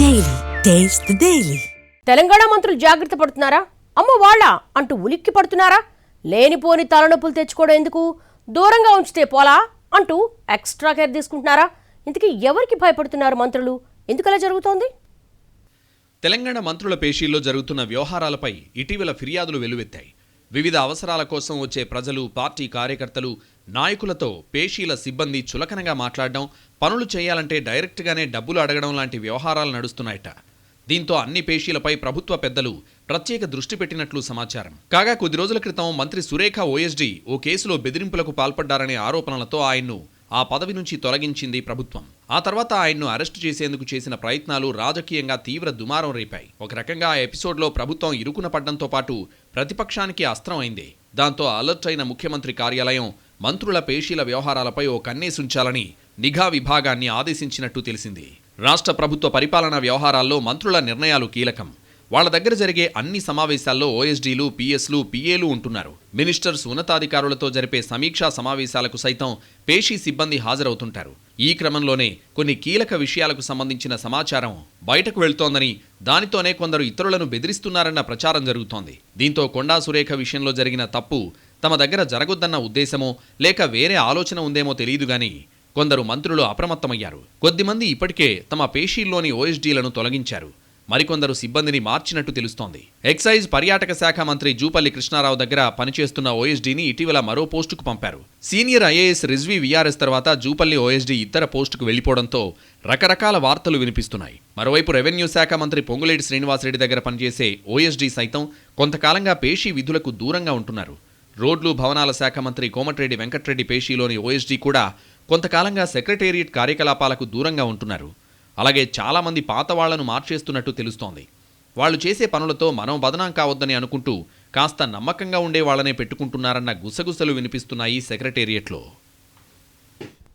Daily. Taste the Daily. Telangana మంత్రులు జాగ్రత్త పడుతున్నారా? అమ్మ వాళ్ళ అంటూ ఉలిక్కి పడుతున్నారా? లేనిపోని తలనొప్పులు తెచ్చుకోవడం ఎందుకు? దూరంగా ఉంచితే పోలా? అంటూ ఎక్స్ట్రా కేర్ తీసుకుంటున్నారా? ఇంతకీ ఎవరికి భయపడుతున్నారు మంత్రులు? ఎందుకలా జరుగుతోంది? తెలంగాణ మంత్రుల పేషీల్లో జరుగుతున్న వ్యవహారాలపై ఇటీవల ఫిర్యాదులు వెల్లువెత్తాయి వివిధ అవసరాల కోసం వచ్చే ప్రజలు పార్టీ కార్యకర్తలు నాయకులతో పేషీల సిబ్బంది చులకనగా మాట్లాడడం పనులు చేయాలంటే డైరెక్ట్గానే డబ్బులు అడగడం లాంటి వ్యవహారాలు నడుస్తున్నాయట. దీంతో అన్ని పేషీలపై ప్రభుత్వ పెద్దలు ప్రత్యేక దృష్టి పెట్టినట్లు సమాచారం. కాగా కొద్ది రోజుల క్రితం మంత్రి సురేఖ ఓఎస్డీ ఓ కేసులో బెదిరింపులకు పాల్పడ్డారనే ఆరోపణలతో ఆయన్ను ఆ పదవి నుంచి తొలగించింది ప్రభుత్వం. ఆ తర్వాత ఆయన్ను అరెస్టు చేసేందుకు చేసిన ప్రయత్నాలు రాజకీయంగా తీవ్ర దుమారం రేపాయి. ఒక రకంగా ఆ ఎపిసోడ్లో ప్రభుత్వం ఇరుకున పడ్డంతో పాటు ప్రతిపక్షానికి అస్త్రం అయింది దాంతో అలర్ట్ అయిన ముఖ్యమంత్రి కార్యాలయం మంత్రుల పేషీల వ్యవహారాలపై ఓ కన్నేసుంచాలని నిఘా విభాగాన్ని ఆదేశించినట్టు తెలిసింది. రాష్ట్ర ప్రభుత్వ పరిపాలనా వ్యవహారాల్లో మంత్రుల నిర్ణయాలు కీలకం. వాళ్ళ దగ్గర జరిగే అన్ని సమావేశాల్లో ఓఎస్డీలు పిఎస్లు పిఏలు ఉంటున్నారు. మినిస్టర్స్ ఉన్నతాధికారులతో జరిపే సమీక్షా సమావేశాలకు సైతం పేషీ సిబ్బంది హాజరవుతుంటారు. ఈ క్రమంలోనే కొన్ని కీలక విషయాలకు సంబంధించిన సమాచారం బయటకు వెళ్తోందని దానితోనే కొందరు ఇతరులను బెదిరిస్తున్నారన్న ప్రచారం జరుగుతోంది. దీంతో కొండా సురేఖ విషయంలో జరిగిన తప్పు తమ దగ్గర జరగొద్దన్న ఉద్దేశమో లేక వేరే ఆలోచన ఉందేమో తెలియదు గాని కొందరు మంత్రులు అప్రమత్తమయ్యారు. కొద్దిమంది ఇప్పటికే తమ పేషీల్లోని ఓఎస్డీలను తొలగించారు. మరికొందరు సిబ్బందిని మార్చినట్టు తెలుస్తోంది. ఎక్సైజ్ పర్యాటక శాఖ మంత్రి జూపల్లి కృష్ణారావు దగ్గర పనిచేస్తున్న ఓఎస్డీని ఇటీవల మరో పోస్టుకు పంపారు. సీనియర్ ఐఏఎస్ రిజ్వీ విఆర్ఎస్ తర్వాత జూపల్లి ఓఎస్డీ ఇతర పోస్టుకు వెళ్ళిపోవడంతో రకరకాల వార్తలు వినిపిస్తున్నాయి. మరోవైపు రెవెన్యూ శాఖ మంత్రి పొంగులేటి శ్రీనివాసరెడ్డి దగ్గర పనిచేసే ఓఎస్డీ సైతం కొంతకాలంగా పేషీ విధులకు దూరంగా ఉంటున్నారు. రోడ్లు భవనాల శాఖ మంత్రి కోమటిరెడ్డి వెంకట్రెడ్డి పేషీలోని ఓఎస్డీ కూడా కొంతకాలంగా సెక్రటేరియట్ కార్యకలాపాలకు దూరంగా ఉంటున్నారు. అలాగే చాలామంది పాత వాళ్ళను మార్చేస్తున్నట్టు తెలుస్తోంది. వాళ్ళు చేసే పనులతో మనం బదనాం కావద్దని అనుకుంటూ కాస్త నమ్మకంగా ఉండే వాళ్ళనే పెట్టుకుంటున్నారన్న గుసగుసలు వినిపిస్తున్నాయి సెక్రటేరియట్లో.